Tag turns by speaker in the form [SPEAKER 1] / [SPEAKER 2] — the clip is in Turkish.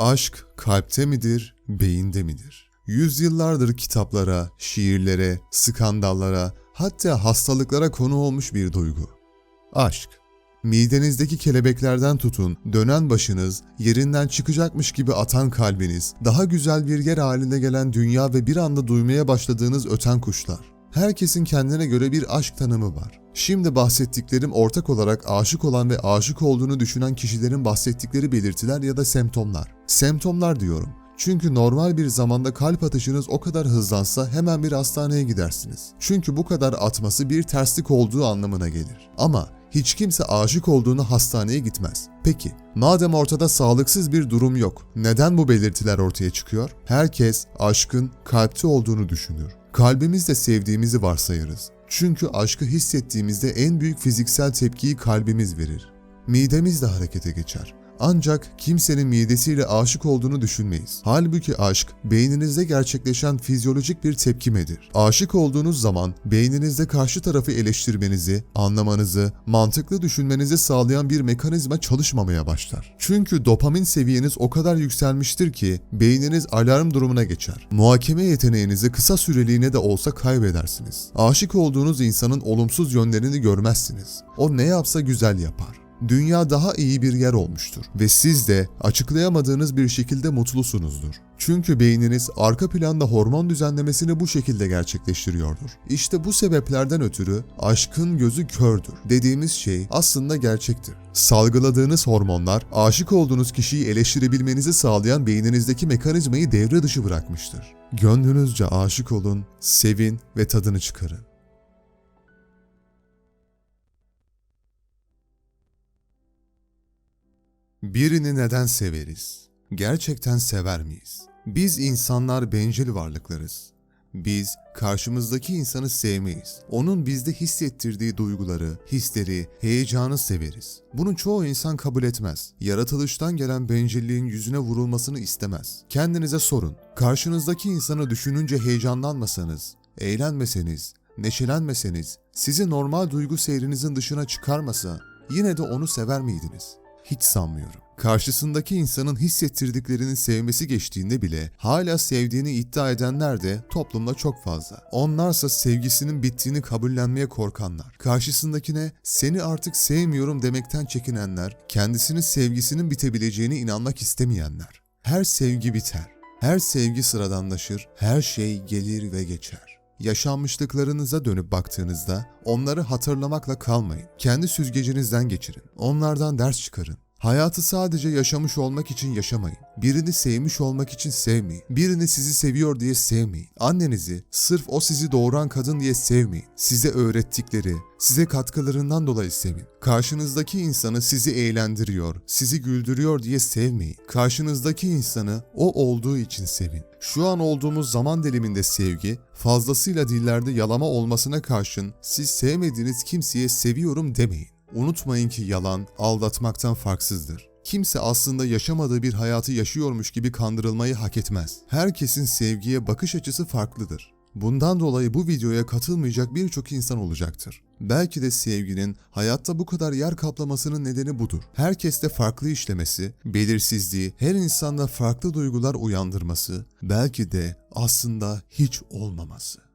[SPEAKER 1] Aşk kalpte midir, beyinde midir? Yüzyıllardır kitaplara, şiirlere, skandallara, hatta hastalıklara konu olmuş bir duygu. Aşk. Midenizdeki kelebeklerden tutun, dönen başınız, yerinden çıkacakmış gibi atan kalbiniz, daha güzel bir yer haline gelen dünya ve bir anda duymaya başladığınız öten kuşlar. Herkesin kendine göre bir aşk tanımı var. Şimdi bahsettiklerim ortak olarak aşık olan ve aşık olduğunu düşünen kişilerin bahsettikleri belirtiler ya da semptomlar. Semptomlar diyorum. Çünkü normal bir zamanda kalp atışınız o kadar hızlansa hemen bir hastaneye gidersiniz. Çünkü bu kadar atması bir terslik olduğu anlamına gelir. Ama hiç kimse aşık olduğunu hastaneye gitmez. Peki, madem ortada sağlıksız bir durum yok, neden bu belirtiler ortaya çıkıyor? Herkes aşkın kalpte olduğunu düşünür. Kalbimizde sevdiğimizi varsayarız. Çünkü aşkı hissettiğimizde en büyük fiziksel tepkiyi kalbimiz verir. Midemiz de harekete geçer. Ancak kimsenin midesiyle aşık olduğunu düşünmeyiz. Halbuki aşk beyninizde gerçekleşen fizyolojik bir tepkimedir. Aşık olduğunuz zaman beyninizde karşı tarafı eleştirmenizi, anlamanızı, mantıklı düşünmenizi sağlayan bir mekanizma çalışmamaya başlar. Çünkü dopamin seviyeniz o kadar yükselmiştir ki beyniniz alarm durumuna geçer. Muhakeme yeteneğinizi kısa süreliğine de olsa kaybedersiniz. Aşık olduğunuz insanın olumsuz yönlerini görmezsiniz. O ne yapsa güzel yapar dünya daha iyi bir yer olmuştur ve siz de açıklayamadığınız bir şekilde mutlusunuzdur. Çünkü beyniniz arka planda hormon düzenlemesini bu şekilde gerçekleştiriyordur. İşte bu sebeplerden ötürü aşkın gözü kördür dediğimiz şey aslında gerçektir. Salgıladığınız hormonlar aşık olduğunuz kişiyi eleştirebilmenizi sağlayan beyninizdeki mekanizmayı devre dışı bırakmıştır. Gönlünüzce aşık olun, sevin ve tadını çıkarın. Birini neden severiz? Gerçekten sever miyiz? Biz insanlar bencil varlıklarız. Biz karşımızdaki insanı sevmeyiz. Onun bizde hissettirdiği duyguları, hisleri, heyecanı severiz. Bunu çoğu insan kabul etmez. Yaratılıştan gelen bencilliğin yüzüne vurulmasını istemez. Kendinize sorun. Karşınızdaki insanı düşününce heyecanlanmasanız, eğlenmeseniz, neşelenmeseniz, sizi normal duygu seyrinizin dışına çıkarmasa yine de onu sever miydiniz? Hiç sanmıyorum. Karşısındaki insanın hissettirdiklerini sevmesi geçtiğinde bile hala sevdiğini iddia edenler de toplumda çok fazla. Onlarsa sevgisinin bittiğini kabullenmeye korkanlar. Karşısındakine seni artık sevmiyorum demekten çekinenler, kendisinin sevgisinin bitebileceğine inanmak istemeyenler. Her sevgi biter. Her sevgi sıradanlaşır, her şey gelir ve geçer. Yaşanmışlıklarınıza dönüp baktığınızda onları hatırlamakla kalmayın. Kendi süzgecinizden geçirin. Onlardan ders çıkarın. Hayatı sadece yaşamış olmak için yaşamayın. Birini sevmiş olmak için sevmeyin. Birini sizi seviyor diye sevmeyin. Annenizi sırf o sizi doğuran kadın diye sevmeyin. Size öğrettikleri, size katkılarından dolayı sevin. Karşınızdaki insanı sizi eğlendiriyor, sizi güldürüyor diye sevmeyin. Karşınızdaki insanı o olduğu için sevin. Şu an olduğumuz zaman diliminde sevgi, fazlasıyla dillerde yalama olmasına karşın siz sevmediğiniz kimseye seviyorum demeyin. Unutmayın ki yalan aldatmaktan farksızdır. Kimse aslında yaşamadığı bir hayatı yaşıyormuş gibi kandırılmayı hak etmez. Herkesin sevgiye bakış açısı farklıdır. Bundan dolayı bu videoya katılmayacak birçok insan olacaktır. Belki de sevginin hayatta bu kadar yer kaplamasının nedeni budur. Herkeste farklı işlemesi, belirsizliği, her insanda farklı duygular uyandırması, belki de aslında hiç olmaması.